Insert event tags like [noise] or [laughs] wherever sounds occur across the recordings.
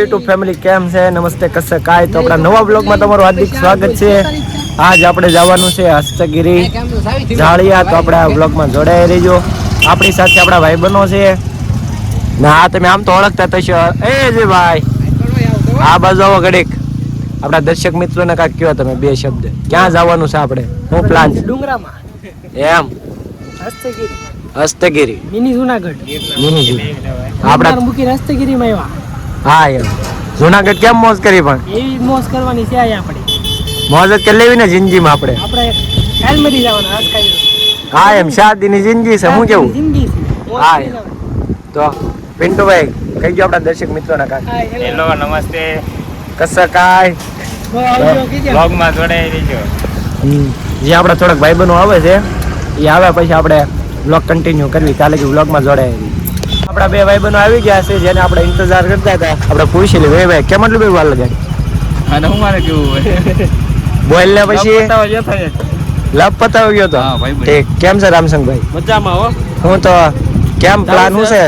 YouTube family કેમ છે? નમસ્તે કસે કાય? તો આપણા નવા બ્લોગમાં તમારું હાર્દિક સ્વાગત છે. આજ આપણે જવાનું છે હસ્તગીરી. જાળિયા તો આપણે આ બ્લોગમાં જોડાઈ રહીજો. આપણી સાથે આપણા ભાઈબંધો છે. ને તમે આમ તો ઓળખતા થશો એ જે ભાઈ. આ બાજુ આવો ઘડીક. આપણા દર્શક મિત્રોને કાંઈક કયો તમે બે શબ્દ. ક્યાં જવાનું છે આપણે? હું પ્લાન ડુંગરામાં. એમ? હસ્તગીરી. હસ્તગીરી. મિની જુનાગઢ. મિનીજી આપણા આપણા મૂકીને હસ્તગીરીમાં આવ્યા. હા એમ. જુનાગઢ કેમ મોજ કરી પણ? એવી મોજ કરવાની છે અહીંયા આપણે. મોજ જ કરી લેવી ને જિંદગીમાં આપણે. આપણે કાલ મરી જવાના આજ કાલ હા એમ શાદીની જિંદગી છે હું કેવું? જિંદગી છે હા, એમ. તો પિન્ટુભાઈ કહી ગયો આપણા દર્શક મિત્રોના hello. હેલો. નમસ્તે. કસા કાય બ્લોગમાં કીધું. બ્લોગમાં જોડાઈ રહેજો. જે આપણા થોડાક ભાઈબંધો આવે છે એ આવ્યા પછી આપણે બ્લોગ કન્ટિન્યુ કરવી. કાલે કે બ્લોગમાં જોડાય આપણા બે ભાઈબંધો આવી ગયા છે જેને આપણે ઇંતજાર કરતા હતા. આપણે પૂછી લઈએ ભાઈ ભાઈ કેમ એટલું બે વાર લગાડી? અને હું મારે કેવું હોય? બોલ ને પછી. લપ પતાવી ગયો તો? ભાઈ, ભાઈ. ઠીક. કેમ છે રામસંગભાઈ? મજામાં હો. હું તો કેમ પ્લાન હું છે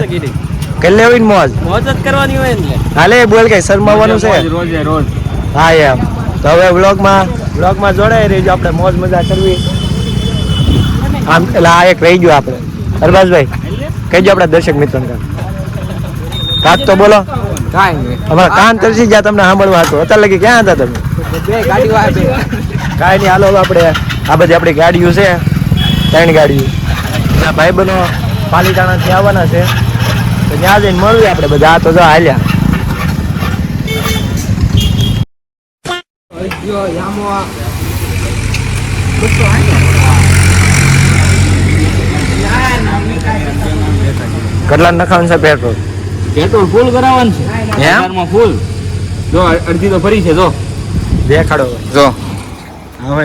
કરી લેવી મોજ? મોજ જ કરવાની હોય ને હાલે બોલ કઈ શરમાવાનું છે? રોજે રોજે હા એમ. તો હવે વ્લોગમાં? વ્લોગમાં જોડાઈ રહીજો આપણે મોજ મજા કરવી. આમ એટલે આ એક રહી ગયો આપણે. અરબાઝભાઈ કહેજો આપણા દર્શક મિત્રોને. કાંઈ. તો બોલો. અમારા કાન તરસી ગયા તમને સાંભળવા હતું. અત્યારે લગી ક્યાં હતા તમે? કાંઈ નહીં હાલો આપણે આ બધી આપણી ગાડીઓ છે. ત્રણ ગાડીઓ. એના ભાઈ બનો પાલીતાણાથી આવવાના છે. તો ત્યાં જઈને મળીએ આપણે બધા. આ તો જો હાલ્યા. કેટલા નખાવાનું છે પેટ્રોલ? પેટ્રોલ ફૂલ કરાવવાનું છે. એમ? ફૂલ જો અડધી તો ફરી છે જો. દેખાડો. જો. હવે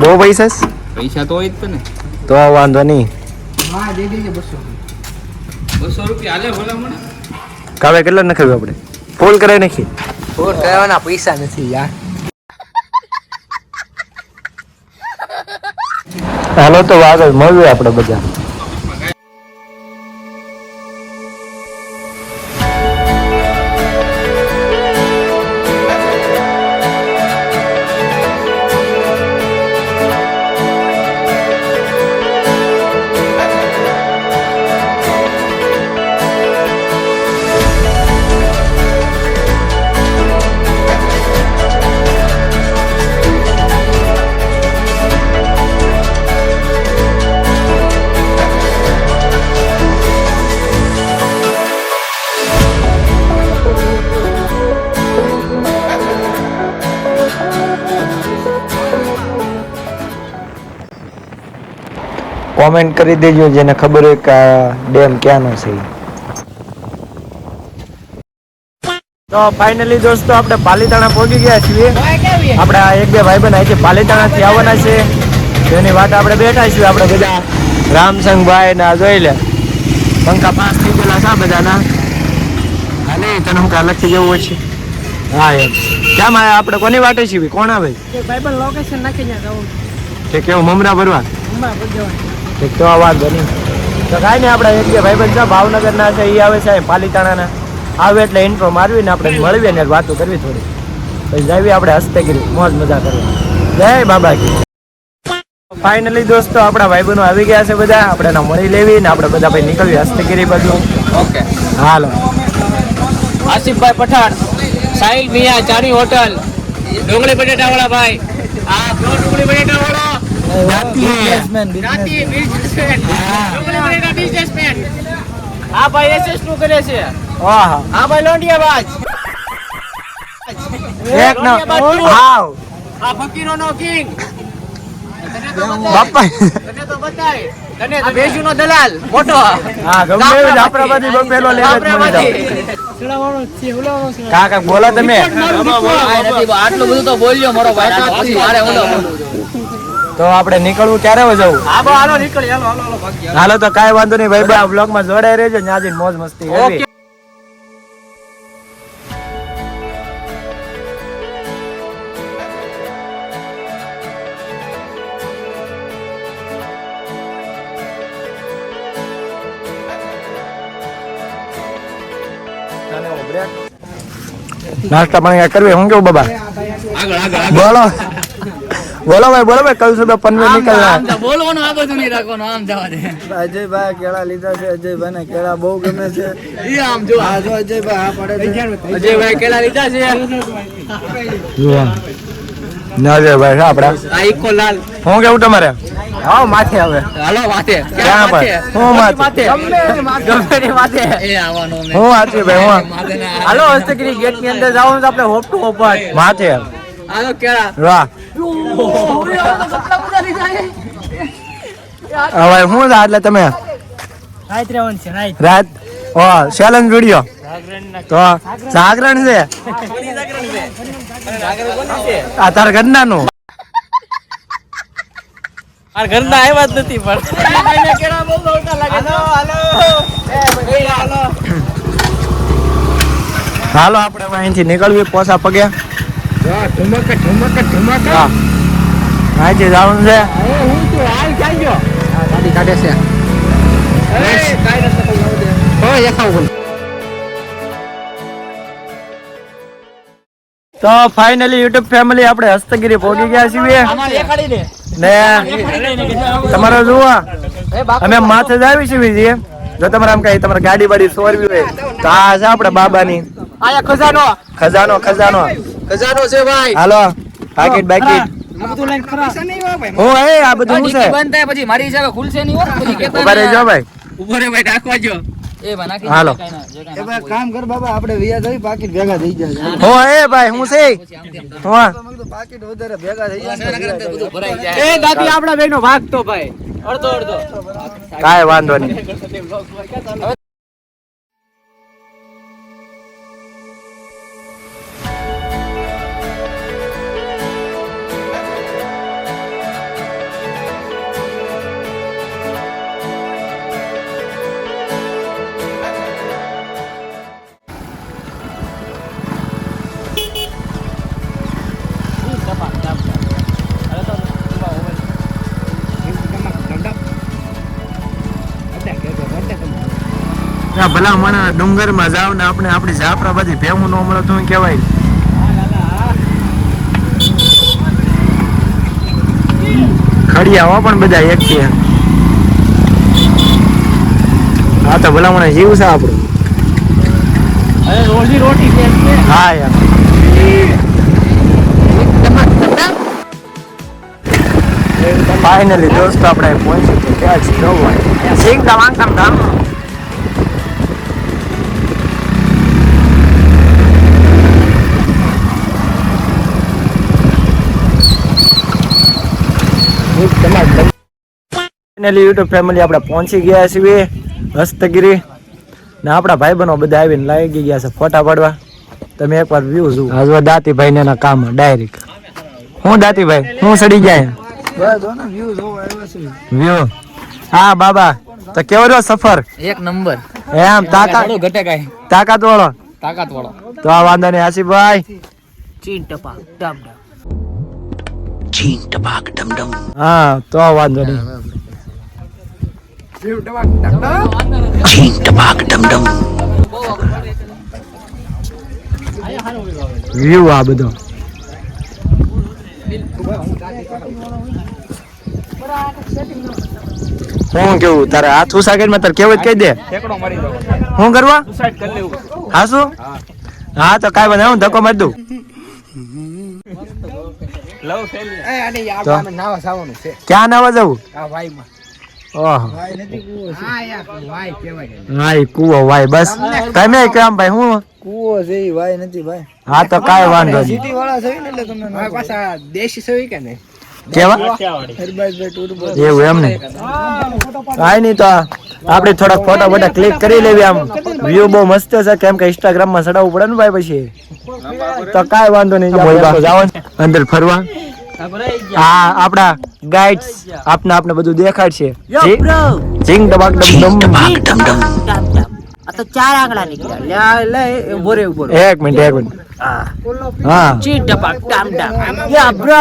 બહુ પૈસા પૈસા તો હોય જ છે ને તો વાંધો નહીં. હા દે દેજે બસો બસો રૂપિયા હાલે ભલા મને કાવે કેટલા નખાવ્યું આપણે? ફૂલ કરાવી નાખી ફૂલ કરવાના પૈસા નથી યાર. હાલો તો આગળ મળ્યું આપણે બધા કોમેન્ટ કરી દેજો જેને ખબર હોય કે આ ડેમ ક્યાંનો છે. તો ફાઇનલી દોસ્તો આપણે પાલીતાણા પહોંચી ગયા છીએ. આપણે એક બે ભાઈબંધ અહીંથી પાલીતાણાથી આવવાના છે. તેની વાત આપણે બેઠા છીએ આપણે બધા. રામસંગભાઈ ને જોઈ લે. પંખા પાસ થઈ ગયેલા છે બધાના. અને તને હું લખી જવું છે. હા એમ. કેમ આ આપણે કોની વાટે છીએ? કોણ આવે ભાઈ? પણ લોકેશન નાખી જવું. કે કેવું મમરા ભરવા? મમરા પર જવાનું. એક તો વાત બની. તો કાંઈ નહીં આપણે એક ભાઈબંધ છે ભાવનગરના છે એ આવે છે પાલીતાણાના. આવે એટલે ઇન્ટ્રો મારવી ને આપણે મળવી ને વાતો કરવી થોડી. પછી જાવી આપણે હસ્તગીરી મોજ મજા કરવી જય બાબા ફાઇનલી દોસ્તો આપણા ભાઈબંધો આવી ગયા છે બધા. આપણે એના મળી લેવી ને આપણે બધા ભાઈ નીકળવી હસ્તગીરી બધું. ઓકે. હાલો. આસિફભાઈ પઠાણ સાહિલ મિયા ચાની હોટલ ડુંગળી બટેટા વાળા ભાઈ. આ ડુંગળી બટેટા વાળો આ ભાઈ એસએસનું કરે છે. ઓહા આ ભાઈ લોંડિયાબાજ એક નો હાવ. આ ફકીરો નો કિંગ બાપા તને તો બતાય. તને તો ભેજુ નો દલાલ. મોટો. હા ગમે એવી જાફરાબાદી બપેલો લે કાકા બોલો તમે. આટલું બધું તો બોલ્યો મારો ભાઈ. મારે ઓલો તો આપણે નીકળવું ક્યારે જવું? હાલો નીકળી હાલો હાલો હાલો ભાગ્યા હાલો. તો કાંઈ વાંધો નહીં ભાઈ આ બ્લોગમાં જોડાઈ રહેજો ન્યાજી મોજ મસ્તી કરવી. નાસ્તા પાણી કરવી? હું કેવું બાબા? આગળ આગળ. બોલો. બોલો ભાઈ બોલો ભાઈ કલ સુધા પનવેલ નીકળના બોલવાનું આ બધું નહીં રાખવાનું આમ જવા દે. અજયભાઈ કેળા લીધા છે અજયભાઈ ને કેળા બહુ ગમે છે. ઈ આમ જો. આ જો અજયભાઈ આ પડે છે. અજયભાઈ કેળા લીધા છે. જુઓ. ના છે ભાઈ આપડા. આ ઈકો લાલ. હું કેવું તમારે? હા માથે હવે. હાલો માથે. ક્યાં પર? હું માથે. ગમે એની માથે. એ આવવાનો હું વાંચી ભાઈ હું. હાલો હસ્તગીરી ગેટની અંદર જાવ આપણે હોપ ટુ હોપ માથે. હાલો કેળા. વાહ. હવે હું છે એટલે તમે? રાત રેવન છે રાત. રાત? ઓ ચેલેન્જ વિડિયો તો જાગરણ. છે? આ તાર ઘરનાનું. નું ઘરના આવ્યા જ નથી પણ. કેળા બહુ મોટા લાગે હાલો. હાલો હાલો આપણે અહીંથી નીકળવી પોસા પગે. ઠુમક ઠુમક ઠુમક હા અહીંથી જવાનું છે. હું તો હાલ ગયો. ગાડી કાઢે છે. એ કાઈ નથી ઓય એકાઉ તો ફાઇનલી યુટ્યુબ ફેમિલી આપણે હસ્તગીરી પહોંચી ગયા છીએ. ને તમારે જુઓ. અમે માથે જ આવી છીએ. જો તમારે આમ કઈ તમારે ગાડી બાડી સોરવી હોય તો આ છે આપણે બાબાની. આયા ખજાનો. ખજાનો ખજાનો. ખજાનો છે ભાઈ. હાલો પાકીટ બાકીટ આ બધું લાઈન ખરા. હું [laughs] એ અડધો અડધો. શું વાંધો બંધ ભલા મને ડુંગરમાં જાવ ને આપણે આપણી જાફરાબાદી ભેમું ન મળે તો કહેવાય. ખડિયા પણ બધા એક છે. હા તો ભલા મને જીવ છે આપણું. અરે રોજી રોટી હા યાર. ફાઇનલી દોસ્તો આપણે પહોંચી તો ક્યાં છે નવ વાગે સિંગ દવાંગ કામ ધામ ફાઇનલી યુટ્યુબ ફેમિલી આપણે પહોંચી ગયા છીએ હસ્તગીરી. ને આપણા ભાઈ બનો બધા આવીને લાગી ગયા છે ફોટા પાડવા. તમે એકવાર વ્યૂ જુઓ. હજુ દાતીભાઈ ને એના કામ ડાયરેક્ટ હું દાતીભાઈ? હું સડી ને વ્યૂ હા બાબા. તો કેવો રહ્યો સફર? એક નંબર. એમ તાકાત ઘટે કાંઈ તાકાત વાળો તાકાત વાળો તો આ વાંધો નહીં આશીભાઈ ચીન ટપા ડમ ડમ હા તો વાંધો નહીં. વ્યૂ આ બધો હું કેવું? તારે હાથ ઉસાકેટમાં તારે કેવું કહી દે. હું કરવા? સુસાઇડ કરી લેવું. હા શું? હા તો કાંઈ બધા હું ધક્કો મારી દઉં. ક્યાં નાવા જવું? હા કૂવો વાય બસ. તમે કામ ભાઈ હું? કૂવો છે ઈ નથી ભાઈ. હા તો કાંઈ વાંધો નહીં. સિટી વાળા છે ને એટલે તમને પાછા દેશી છે કે નહીં? કેવા? હરબાજભાઈ ટુરબો એવું એમ ને? કાંઈ નહીં તો આપણે થોડાક ફોટા ફોટા ક્લિક કરી લેવી આમ. વ્યૂ બહુ મસ્ત છે કેમ કે ઇન્સ્ટાગ્રામમાં ચડાવવું પડે ને ભાઈ પછી? તો કાંઈ વાંધો નહીં જાવ અંદર ફરવા. હા આપણા ગાઈડ્સ આપને આપને બધું દેખાડશે. જી- ડબાક ડમ ડમ આ તો ચાર આંગળા નીકળ્યા. લે લે ઊભો રે એક મિનિટ એક મિનિટ. હા. ચી ટપાક ટામ ટામ યા બ્રો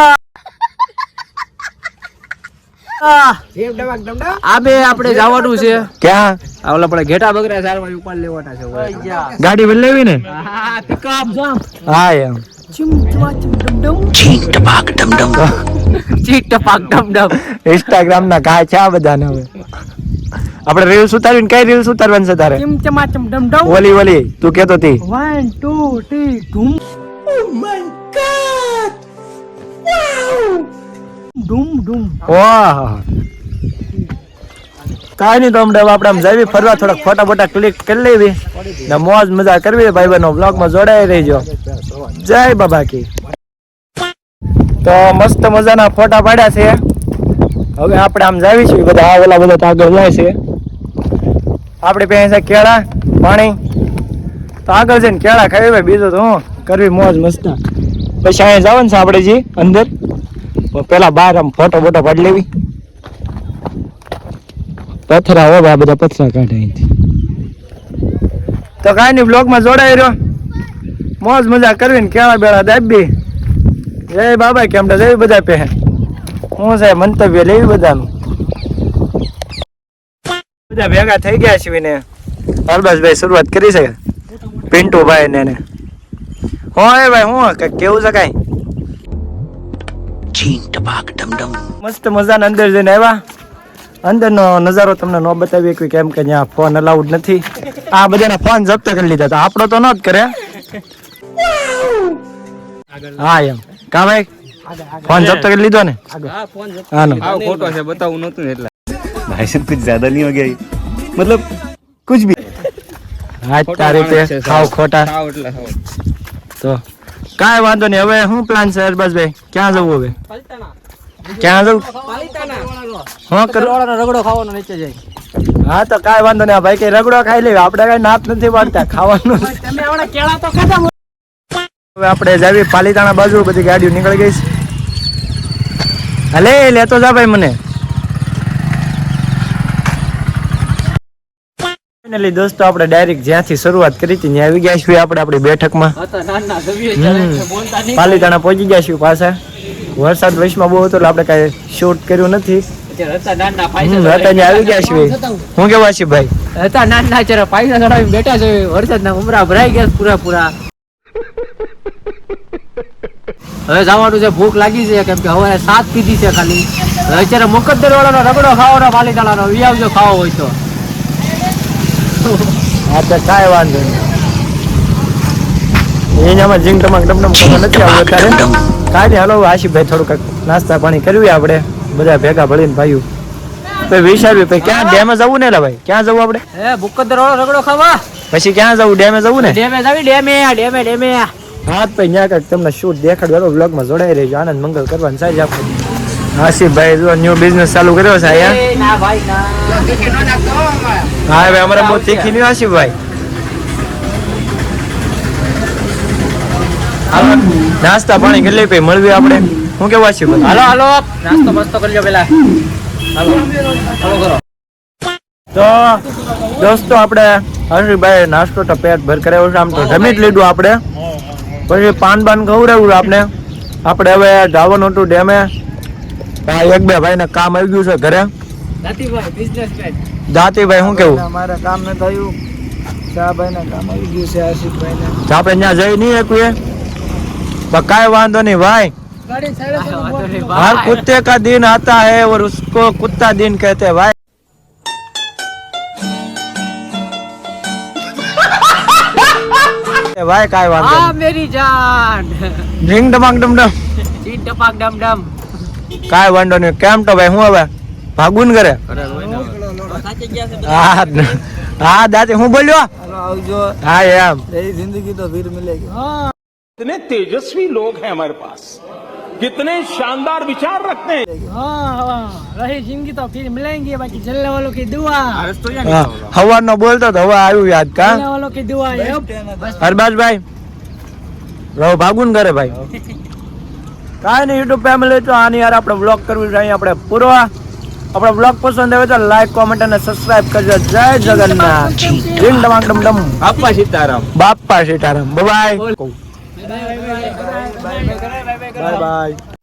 આપણે જવાનું છે. ક્યાં? ઓલા આપણે ઘેટા બગડા સારવાર ઉપાડ લેવાના છે ગાડી લેવી ને? હા પિકઅપ હા એમ. ચીક ટપાક ડમ ડમ ઇન્સ્ટાગ્રામ ના કા છે આ બધાને હવે. આપણે રીલ્સ ઉતારીને કઈ રીલ્સ ઉતારવાની છે તારે? ઓલી ઓલી તું કેતો તી. ઓહ કાંઈ નહીં તો હવે આપણે આમ જઈએ ફરવા થોડાક ફોટા બોટા ક્લિક કરી લેવી. ને મોજ મજા કરવી. ભાઈ બહેનો બ્લોગમાં જોડાઈ રહીજો. જય બાબા કી. તો મસ્ત મજાના ફોટા પાડ્યા છે. હવે આપણે આમ જાવીશું. બધા આ ઓલા બધા આગળ જાય છે. આપણે પાસે છે કેળા, પાણી. તો આગળ જઈને કેળા ખાવી ભાઈ બીજું તો હું કરવી મોજ મસ્ત. પછી અહીંયા જવાનું છે આપણે જી, અંદર. પેલા બહાર આમ ફોટો બોટો પાડી લેવી. પથરા હવે આ બધા પથરા કાઢે અહીંથી. તો કાંઈ નહીં બ્લોગમાં જોડાઈ રહ્યો. મોજ મજા કરવી ને કેળા બેળા દાબી. જય બાબા કેમ તો જય બધા પહે? હું સાહેબ મંતવ્ય લેવી બધાનું. બધા ભેગા થઈ ગયા છે ને. અરબાજભાઈ શરૂઆત કરી છે. પિન્ટુભાઈ ને હું એ ભાઈ હું કેવું છે કાંઈ? મસ્ત મજાના અંદર જઈને આવ્યા. અંદરનો નજારો તમને ન બતાવી કે કેમ કે ત્યાં ફોન અલાઉડ નથી. આ બધાના ફોન જપ્ત કરી લીધા હતા. આપણો તો ન જ કરે. હા એમ. કા ભાઈ? ફોન જપ્ત કરી લીધો ને? હાનો ફોટો છે બતાવું નહોતું એટલે. ભાઈ સાહેબ કુછ જ્યાદા નહીં હો મતલબ કુછ ભી. આજ તારી ખાવ ખોટા. તો કાંઈ વાંધો નહીં. હવે શું પ્લાન છે અરબાઝભાઈ ક્યાં જવું હવે? ક્યાં જવું? હા કરો. રગડો ખાવાનો નીચે જાય. હા તો કાંઈ વાંધો નહીં. ભાઈ કઈ રગડો ખાઈ લેવી. આપણે કઈ નાત નથી પાડતા ખાવાનું તમે કેળા તો ખાધા હવે આપણે જાવી પાલીતાણા બાજુ બધી ગાડીઓ નીકળી ગઈ છે. હલે લેતો જા ભાઈ મને. ફાઇનલી દોસ્તો આપણે ડાયરેક્ટ જ્યાંથી શરૂઆત કરી હતી ત્યાં આવી ગયા છીએ આપણે આપણી બેઠકમાં. પાલીતાણા પહોંચી ગયા છીએ પાછા. વરસાદ વૈશમાં બહુ હતો એટલે આપણે કાંઈ શૂટ કર્યું નથી. આવી ગયા છીએ. હું કેવા છીએ ભાઈ? હતા નાના જ્યારે પૈસા ચડાવી બેઠા છે વરસાદના ઉમરા ભરાઈ ગયા પૂરા પૂરા હવે જવાનું છે ભૂખ લાગી છે કેમ કે હવે સાત પીધી છે ખાલી. હવે અત્યારે મુકદ્દર વાળાનો રગડો ખાવાનો પાલીતાણાનો વી આવજો ખાવો હોય તો. હા તો કાંઈ વાંધો નહીં. એનામાં જીંગ ટમાક ડમડમ કરવા નથી અત્યારે. કાંઈ હાલો આશીભાઈ થોડુંક નાસ્તા પાણી કરવી આપણે. બધા ભેગા ભળીને ભાઈઓ. વિચાર્યું પછી ક્યાં ડેમે જવું ને ભાઈ? ક્યાં જવું આપણે? એ મુકદ્દર વાળો રગડો ખાવા. પછી ક્યાં જવું? ડેમે જવું ને? ડેમે જાવી ડેમે ડેમે ડેમે. હા ભાઈ ત્યાં કાંઈક તમને શૂટ દેખાડવાનો બ્લોગમાં જોડાઈ રહેજો. આનંદ મંગલ કરવાનું. સાહેબ આપણે આશીફભાઈ જો ન્યુ બિઝનેસ ચાલુ કર્યો છે અહીંયા? હા ભાઈ અમારા હા બહુ તીખી નહીં આશીફભાઈ નાસ્તા પાણી કરી લઈએ પછી મળવી આપણે? શું કેવું આશીફભાઈ હાલો હાલો નાસ્તો મસ્તો કરજો પેલા. હાલો હાલો કરો. તો દોસ્તો આપણે હર્ષભાઈ નાસ્તો તો પેટ ભર કરાવ્યો છે. આમ તો જમી જ લીધું આપણે. પછી પાન બાન ખવડાવ્યું આપણે આપણે હવે જવાનું હતું ડેમે. હા એક બે ભાઈને કામ આવી ગયું છે ઘરે. દાતીભાઈ શું કેવું? મારે કામ ને થયું. શાહભાઈને કામ આવી ગયું છે આપણે ત્યાં જઈ નહીં શકીએ? પણ કાંઈ વાંધો નહીં ભાઈ. હર કુત્તે કા દિન આતા હૈ કુત્તા દિન કહેતે ભાઈ. ભાઈ કાંઈ વાંધો આ મેરી જાન નહીં ઢીંગ ડમાક ડમ ડમ ટીન ટપાક ડમ ડમ કાંઈ વાંધો નહીં કેમ તો ભાઈ હું હવે ભાગુન કરે હા હા દાદી હું બોલ્યો હાલો આવજો હા એમ यही जिंदगी तो फिर मिलेगी कितने तेजस्वी लोग हैं हमारे पास कितने शानदार विचार रखते हैं रही जिंदगी तो फिर मिलेंगे बाकी जलने वालों की दुआ હા હવારનો બોલતો તો હવે આવ્યું યાદ કા वालों की दुआ है હરબાજભાઈ રહો ભાગુન કરે ભાઈ કાંઈ નહીં યુટ્યુબ ફેમિલી તો આની યાર આપણે બ્લોગ કરવું છે અહીં આપણે પૂરો આપણો બ્લોગ પસંદ આવે તો લાઈક કોમેન્ટ અને સબસ્ક્રાઇબ કરજો જય જગન્નાથ જીન ડમાક ડમ ડમ આપા સીતારામ બાપા સીતારામ બાય બાય બાય